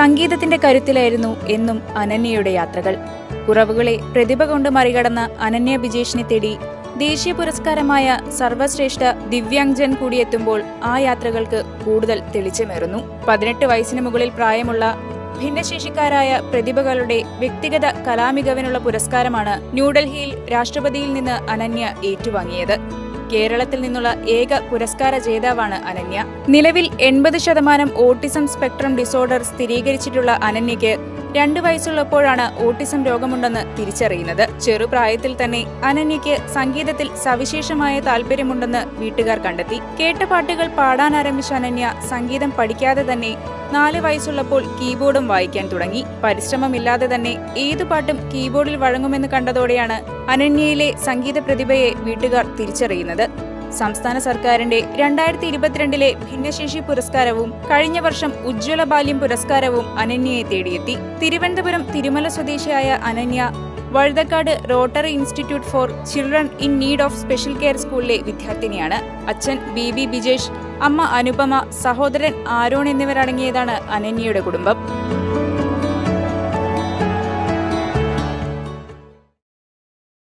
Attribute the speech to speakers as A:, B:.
A: സംഗീതത്തിന്റെ കരുത്തിലായിരുന്നു എന്നും അനന്യയുടെ യാത്രകൾ. കുറവുകളെ പ്രതിഭ കൊണ്ട് മറികടന്ന അനന്യ ബിജേഷിനെ തേടി ദേശീയ പുരസ്കാരമായ സർവശ്രേഷ്ഠ ദിവ്യാംഗ്ജൻ കൂടിയെത്തുമ്പോൾ ആ യാത്രകൾക്ക് കൂടുതൽ തെളിച്ചമേറുന്നു. പതിനെട്ട് വയസ്സിന് മുകളിൽ പ്രായമുള്ള ഭിന്നശേഷിക്കാരായ പ്രതിഭകളുടെ വ്യക്തിഗത കലാമികവിനുള്ള പുരസ്കാരമാണ് ന്യൂഡൽഹിയിൽ രാഷ്ട്രപതിയിൽ നിന്ന് അനന്യ ഏറ്റുവാങ്ങിയത്. കേരളത്തിൽ നിന്നുള്ള ഏക പുരസ്കാര ജേതാവാണ് അനന്യ. നിലവിൽ എൺപത് ശതമാനം ഓട്ടിസം സ്പെക്ട്രം ഡിസോർഡർ സ്ഥിരീകരിച്ചിട്ടുള്ള അനന്യയ്ക്ക് രണ്ടു വയസ്സുള്ളപ്പോഴാണ് ഓട്ടിസം രോഗമുണ്ടെന്ന് തിരിച്ചറിയുന്നത്. ചെറുപ്രായത്തിൽ തന്നെ അനന്യയ്ക്ക് സംഗീതത്തിൽ സവിശേഷമായ താല്പര്യമുണ്ടെന്ന് വീട്ടുകാർ കണ്ടെത്തി. കേട്ട പാട്ടുകൾ പാടാൻ ആരംഭിച്ച അനന്യ സംഗീതം പഠിക്കാതെ തന്നെ നാല് വയസ്സുള്ളപ്പോൾ കീബോർഡും വായിക്കാൻ തുടങ്ങി. പരിശ്രമമില്ലാതെ തന്നെ ഏതു പാട്ടും കീബോർഡിൽ വഴങ്ങുമെന്ന് കണ്ടതോടെയാണ് അനന്യയിലെ സംഗീത പ്രതിഭയെ വീട്ടുകാർ തിരിച്ചറിയുന്നത്. സംസ്ഥാന സർക്കാരിന്റെ രണ്ടായിരത്തി ഇരുപത്തിരണ്ടിലെ ഭിന്നശേഷി പുരസ്കാരവും കഴിഞ്ഞ വർഷം ഉജ്ജ്വല ബാല്യം പുരസ്കാരവും അനന്യയെ തേടിയെത്തി. തിരുവനന്തപുരം തിരുമല സ്വദേശിയായ Ananya Vazhuthacaud rotary institute for children in need of special care സ്കൂളിലെ വിദ്യാർത്ഥിനിയാണ്. അച്ഛൻ ബി ബി ബിജേഷ് അമ്മ അനുപമ സഹോദരൻ ആരോൺ എന്നിവരടങ്ങിയതാണ് അനന്യയുടെ കുടുംബം.